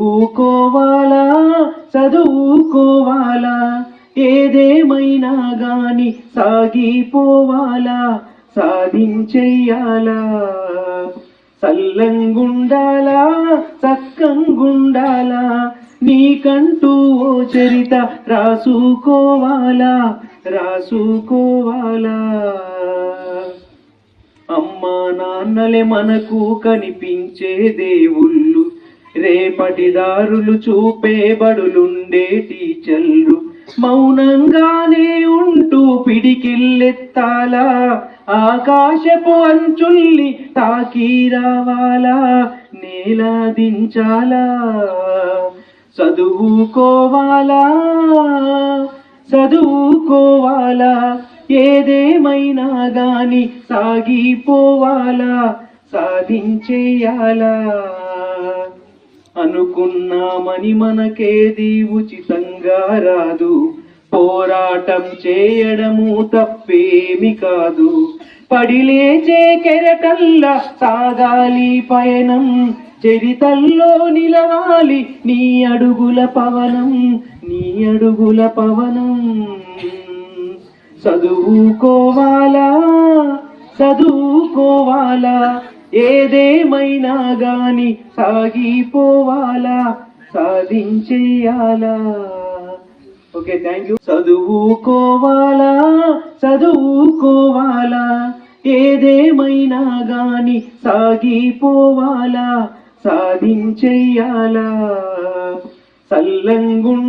చదువుకోవాలా? చదువుకోవాలా? ఏదేమైనా గాని సాగిపోవాలా? సాధించెయ్యాలా చల్లంగుండాలా చక్కంగుండాలా? నీకంటూ ఓ చరిత రాసుకోవాలా? రాసుకోవాలా? అమ్మా నాన్నలే మనకు కనిపించే దేవుళ్ళు. రేపటి దారులు చూపే బడులుండే టీచర్లు మౌనంగానే ఉంటూ పిడికిల్లెత్తాలా? ఆకాశపు అంచుల్ని తాకి రావాలా నేలాదించాలా? చదువుకోవాలా? చదువుకోవాలా? ఏదేమైనా గాని సాగిపోవాలా? సాధించేయాలా? అనుకున్నామని మనకేది ఉచితంగా రాదు. పోరాటం చేయడము తప్పేమి కాదు. పడిలేచే కెరటల్లా సాగాలి పయనం. చరితల్లో నిలవాలి నీ అడుగుల పవనం. నీ అడుగుల పవనం. చదువుకోవాలా? చదువుకోవాలా? ఏదేమైనా గాని సాగిపోవాలా సాధించేయాలా. Okay thank you. చదువుకోవాలా చదువుకోవాలా. ఏదేమైనా గాని సాగిపోవాలా సాధించేయాలా. సల్లంగుం